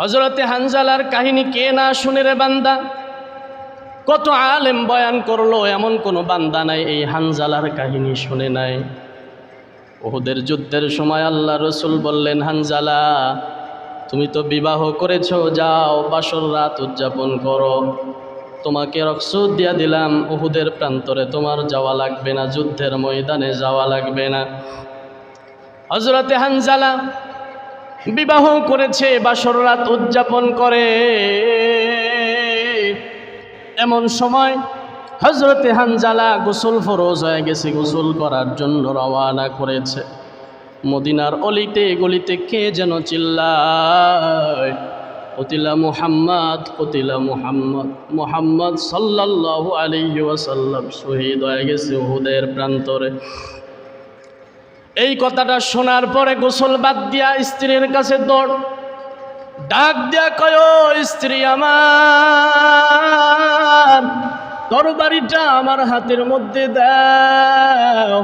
হজরতে হানজালার কাহিনী কে না শুনে রে বান্দা? কত আলেম বয়ান করল, এমন কোনো বান্দা নাই, এই হানজালার কাহিনী শুনে নাই। ওহুদের যুদ্ধের সময় আল্লাহ রসুল বললেন, হানজালা, তুমি তো বিবাহ করেছ, যাও, বাসর রাত উদযাপন করো। তোমাকে রক্সুদ দিয়া দিলাম, উহুদের প্রান্তরে তোমার যাওয়া লাগবে না, যুদ্ধের ময়দানে যাওয়া লাগবে না। হজরতে হানজালা বিবাহ করেছে, বাসর রাত উদযাপন করে। এমন সময় হজরতে হানজালা গোসল ফরজ হয়ে গেছে, গোসল করার জন্য রওয়ানা করেছে। মদিনার অলিতে গলিতে কে যেন চিল্লায়, কতিলা মুহাম্মদ কতিলা মুহাম্মদ। মুহাম্মদ সাল্লাল্লাহু আলাইহি ওয়াসাল্লাম শহীদ হয়ে গেছে উহুদের প্রান্তরে। এই কথাটা শোনার পরে গোসল বাদ দিয়া স্ত্রীর কাছে দৌড়। ডাক দিয়া কয় স্ত্রী আমার, তরবারিটা আমার হাতের মধ্যে দাও।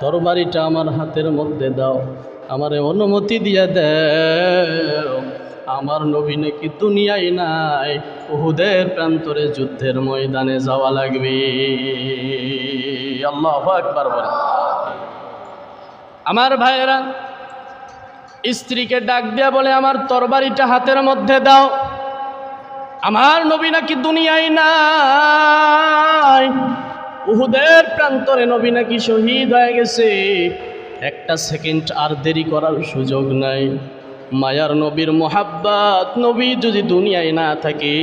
তরবারিটা আমার হাতের মধ্যে দাও, আমারে অনুমতি দিয়া দাও। আমার নবী নাকি দুনিয়ায় নাই, উহুদের প্রান্তরে যুদ্ধের ময়দানে যাওয়া লাগবে। আল্লাহ একবার বলে। আমার ভাইয়েরা, স্ত্রীকে ডাক দেয়া বলে, আমার তরবারিটা হাতের মধ্যে দাও। আমার নবী নাকি দুনিয়ায় নাই। উহুদের প্রান্তরে নবী নাকি শহীদ হয়ে গেছে। একটা সেকেন্ড আর দেরি করার সুযোগ নাই। মায়ার নবীর মোহাব্বাত নবী যদি দুনিয়ায় না থাকে,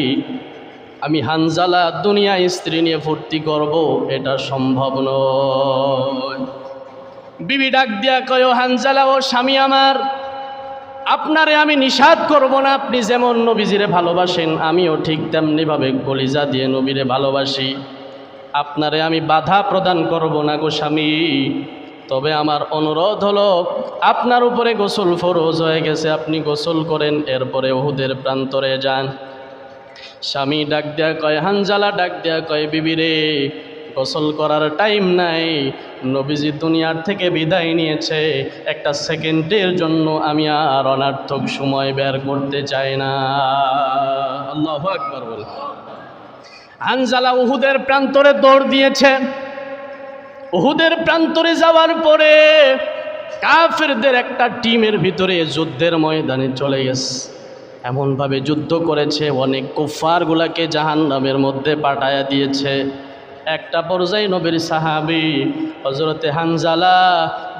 আমি হানজালা দুনিয়ায় স্ত্রী নিয়ে ভর্তি করব, এটা সম্ভব নয়। বিবি ডাক দিয়া কয় হানজালা, ও স্বামী আমার, আপনারে আমি নিষাদ করব না। আপনি যেমন নবীজিরে ভালোবাসেন, আমিও ঠিক তেমনিভাবে কলিজা দিয়ে নবীরে ভালোবাসি। আপনারে আমি বাধা প্রদান করব না গো স্বামী। তবে আমার অনুরোধ হলো, আপনার উপরে গোসল ফরজ হয়ে গেছে, আপনি গোসল করেন, এরপরে ওহুদের প্রান্তরে যান। স্বামী ডাক দেয়া কয়, হানজালা, ডাক দেয়া কয়, বিবিরে, গোসল করার টাইম নাই। নবীজি দুনিয়ার থেকে বিদায় নিয়েছে। একটা সেকেন্ডের জন্য আমি আর অনার্থক সময় বের করতে চাই না। আল্লাহ আকবর বল। হানজালা উহুদের প্রান্তরে দৌড় দিয়েছে। উহুদের প্রান্তরে যাওয়ার পরে কাফেরদের একটা টিমের ভিতরে যুদ্ধের ময়দানে চলে গেছে। এমনভাবে যুদ্ধ করেছে, অনেক কুফারগুলাকে জাহান নামের মধ্যে পাঠায়া দিয়েছে। একটা পর্যায়ে নবীর সাহাবি হজরতে হানজালা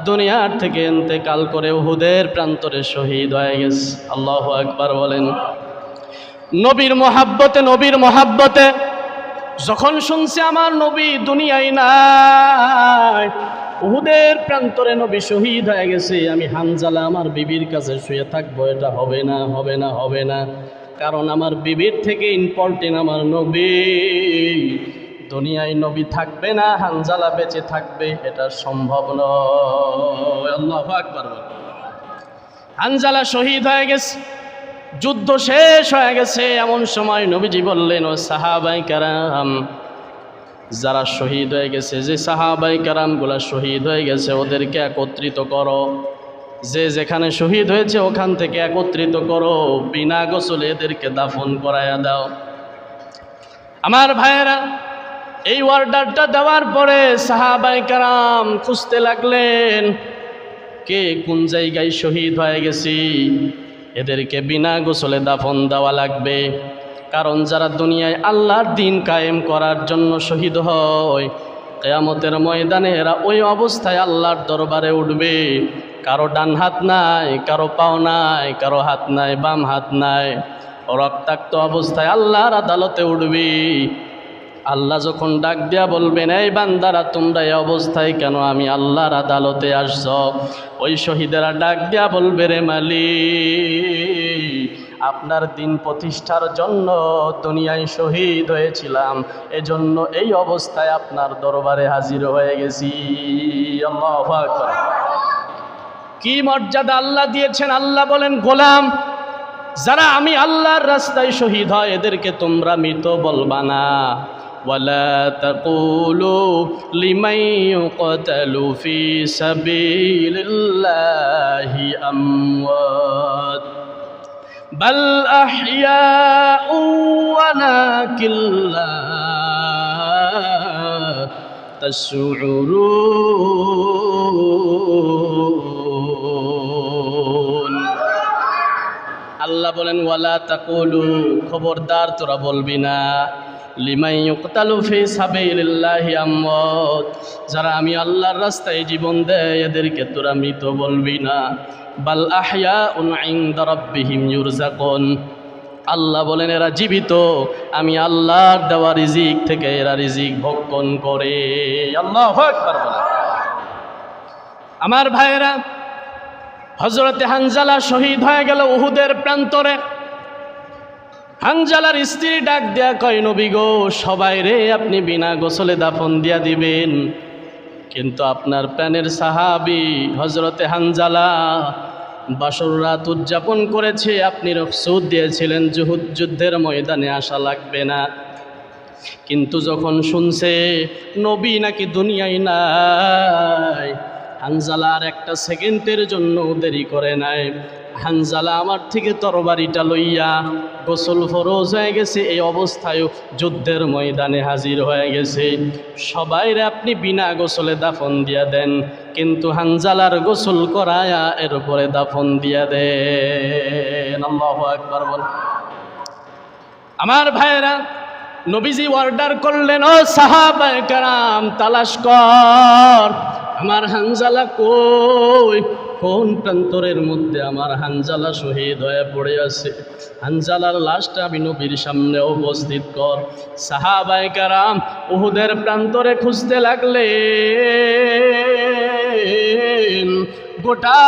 দুনিয়ার থেকে এতেকাল করে উহুদের প্রান্তরে শহীদ হয়ে গেছে। আল্লাহ একবার বলেন। নবীর মহাব্বতে নবীর মহাব্বতে যখন শুনছে আমার নবী দুনিয়ায় নাই, উহুদের প্রান্তরে নবী শহীদ হয়ে গেছে, আমি হানজালা আমার বিবির কাছে শুয়ে থাকব, এটা হবে না হবে না হবে না। কারণ আমার বিবির থেকে ইম্পর্টেন্ট আমার নবী। দুনিয়ায় নবী থাকবে না, হানজালা বেঁচে থাকবে, এটা সম্ভব নয়। হানজালা শহীদ হয়ে গেছে, যুদ্ধ শেষ হয়ে গেছে। এমন সময় নবীজি বললেন, ও সাহাবাই কারাম, যারা শহীদ হয়ে গেছে, যে সাহাবাই কারামগুলা শহীদ হয়ে গেছে, ওদেরকে একত্রিত করো। যে যেখানে শহীদ হয়েছে, ওখান থেকে একত্রিত করো। বিনা গোসলে এদেরকে দাফন করাইয়া দাও। আমার ভাইয়েরা এই অর্ডারটা দেওয়ার পরে সাহাবাই কারাম খুঁজতে লাগলেন, কে কোন জায়গায় শহীদ হয়ে গেছি? এদেরকে বিনা গোসলে দাফন দেওয়া লাগবে। কারণ যারা দুনিয়ায় আল্লাহর দিন কায়েম করার জন্য শহীদ হয়, কেয়ামতের ময়দানে এরা ওই অবস্থায় আল্লাহর দরবারে উঠবে। কারও ডান হাত নাই, কারও পাও নাই, কারও হাত নাই, বাম হাত নাই। রক্তাক্ত অবস্থায় আল্লাহর আদালতে উঠবি। আল্লাহ যখন ডাক দিয়া বলবেন, এই বান্দারা, তোমরা এই অবস্থায় কেন আমি আল্লাহর আদালতে আসছ? ওই শহীদেরা ডাক দিয়া বলবে, রে মালি আপনার দিন প্রতিষ্ঠার জন্য দুনিয়ায় শহীদ হয়েছিলাম। এজন্য এই অবস্থায় আপনার দরবারে হাজির হয়ে গেছি। কি মর্যাদা আল্লাহ দিয়েছেন? আল্লাহ বলেন, গোলাম, যারা আমি আল্লাহর রাস্তায় শহীদ হয়, এদেরকে তোমরা মৃত বলবা না। ولا تقولوا لمن يقتل في سبيل الله أموات بل أحياء ولكن لا تشعرون আল্লাহ বলেন ওয়ালা তাকুলু খবরদার তোরা বলবি না যারা আমি আল্লাহর রাস্তায় জীবন দেয়, এদেরকে তোরা মৃত বলবি না। বাল আহয়াউন ইনদা রাব্বিহিম ইউরজাকুন। আল্লাহ বলেন, এরা জীবিত। আমি আল্লাহর দেওয়া রিজিক থেকে এরা রিজিক ভক্ষণ করে। আল্লাহ আমার ভাইয়েরা হজরতে হানজালা শহীদ হয়ে গেল উহুদের প্রান্তরে। হানজালার স্ত্রী ডাক দেয়া কয়, নবী গো, সবাই রে, আপনি বিনা গোসলে দাফন দিয়া দিবেন। কিন্তু আপনার প্রাণের সাহাবি হজরতে হানজালা বাসর রাত উদযাপন করেছে। আপনি রফসুদ দিয়েছিলেন, জুহুদ যুদ্ধের ময়দানে আসা লাগবে না। কিন্তু যখন শুনছে নবী নাকি দুনিয়ায় নাই আর একটা সেকেন্ডের জন্য দেরি করে নাই। হানজালা আমার থেকে তরবারিটা লইয়া গোসল ফরজ হয়ে গেছে, এই অবস্থায় যুদ্ধের ময়দানে হাজির হয়ে গেছে। সবাইরে আপনি বিনা গোসলে দাফন দিয়া দেন, কিন্তু হানজালার গোসল করায়া এর উপরে দাফন দিয়া দেন। আল্লাহু আকবার বল। আমার ভাইয়েরা, নবীজি অর্ডার করলেন, ও সাহাবায়ে কারাম, তালাশ কর, আমার হানজালা কই? কোন প্রান্তরের মধ্যে আমার হানজালা শহীদ হয়ে পড়ে আছে। হানজালার লাশটা আমি নবীর সামনে উপস্থিত কর। সাহাবায়ে কারাম উহুদের প্রান্তরে খুঁজতে লাগলেন। গোটা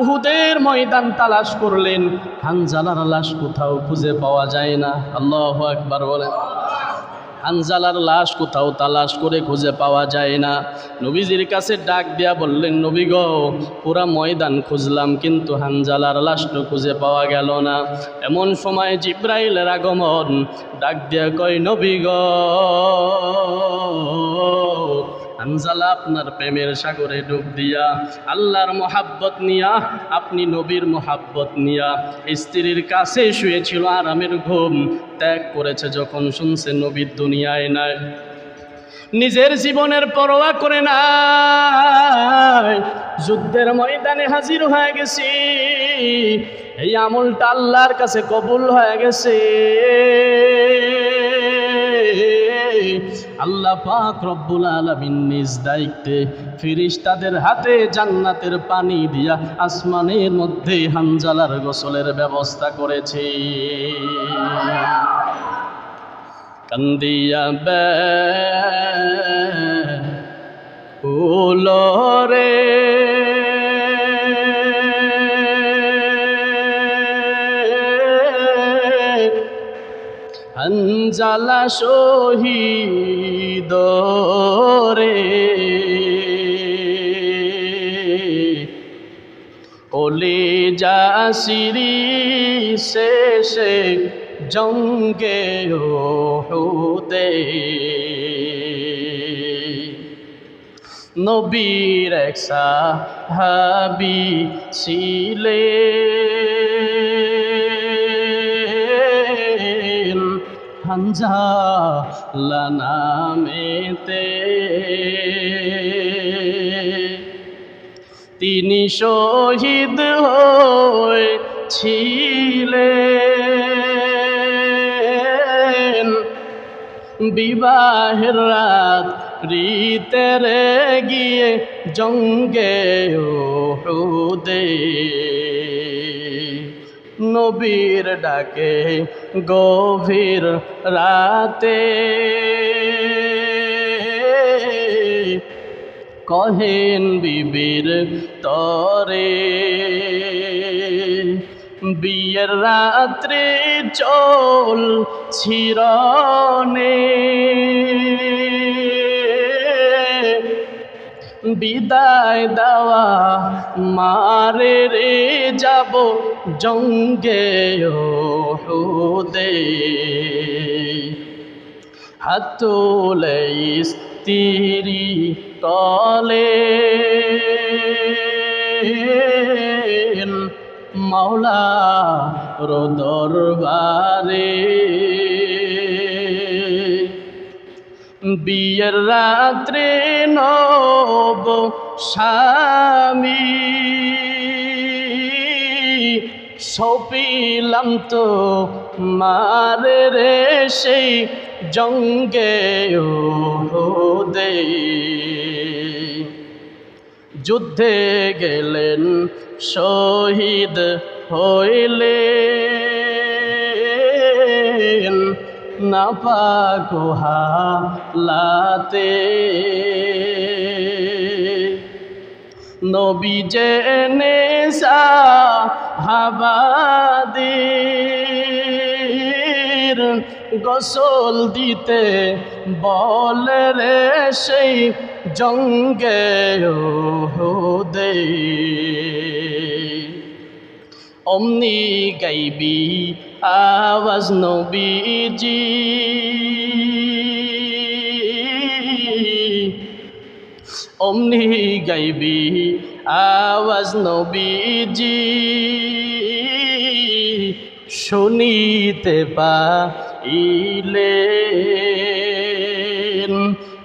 উহুদের ময়দান তালাশ করলেন। হানজালার লাশ কোথাও খুঁজে পাওয়া যায় না। আল্লাহ একবার বলেন। হানজালার লাশ কোথাও তালাশ করে খুঁজে পাওয়া যায় না। নবীজির কাছে ডাক দিয়া বললেন, নবী পুরা ময়দান খুঁজলাম, কিন্তু হানজালার লাশ তো খুঁজে পাওয়া গেল না। এমন সময় জিব্রাইলের আগমন, ডাক দিয়া কয়, নবী গো হানজালা আপনার প্রেমের সাগরে ডুব দিয়া, আল্লাহর মোহাব্বত নিয়া, আপনি নবীর মোহাব্বত নিয়া স্ত্রীর কাছে শুয়েছিল আরামের ঘুম, ত্যাগ করেছে যখন শুনছে নবীর দুনিয়ায় নাই। নিজের জীবনের পরোয়া করে না যুদ্ধের ময়দানে হাজির হয়ে গেছি। এই আমলটা আল্লাহর কাছে কবুল হয়ে গেছে। আল্লাহ পাক রব্বুল আলামিন নিজ দায়িত্বে ফিরিস তাদের হাতে জান্নাতের পানি দিয়া আসমানের মধ্যে হানজালার গোসলের ব্যবস্থা করেছে। কান্দিয়া বে উলরে হানজালা শহীদ রে। ওলে যাসিরি শেষে জঙ্গে ওহুদে নবীর এক সাহাবি ছিলেন। হানজা নামেতে তিনি শহীদ হয়েছিলেন। বিবাহের রাত রীতেরে গিয়ে জঙ্গে ওহুদে নবীর ডাকে গভীর রাতে। কহেন বিবির তরে বিয়ের রাত্রে চল ছিরনে বিদায় দেওয়া মারে রে যাব জঙ্গে ওহুদে হাত তুলে স্ত্রী তলে মাওলা দরবারে বিয়ের রাত্রে নব স্বামী। সপিলাম তো মারে রে সেই জঙ্গে দে যুদ্ধে গেলেন শহীদ হইলেন না পাগুহা লাতে নবী জেনে হাবাদির গোসল দিতে বলে রে সেই জঙ্গে দে অমনি গাইবি আওয়াজ নবীজি। অমনি গাইবি আওয়াজ নবীজি। শুনিতে পাইলে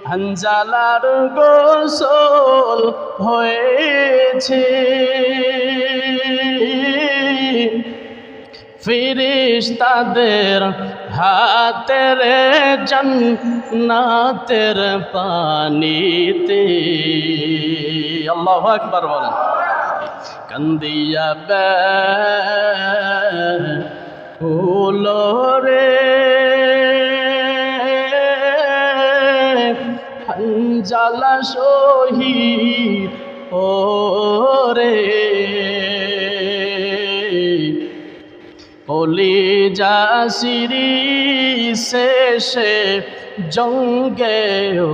হাঞ্জালার গোসল হয়েছে। ফিরিস তাদের হাতের জন্নাতের পানিতে। আল্লাহ আকবার বলেন। কান্দিয়া রে জালা শহীদ যাসিরি শেষে জঙ্গে ও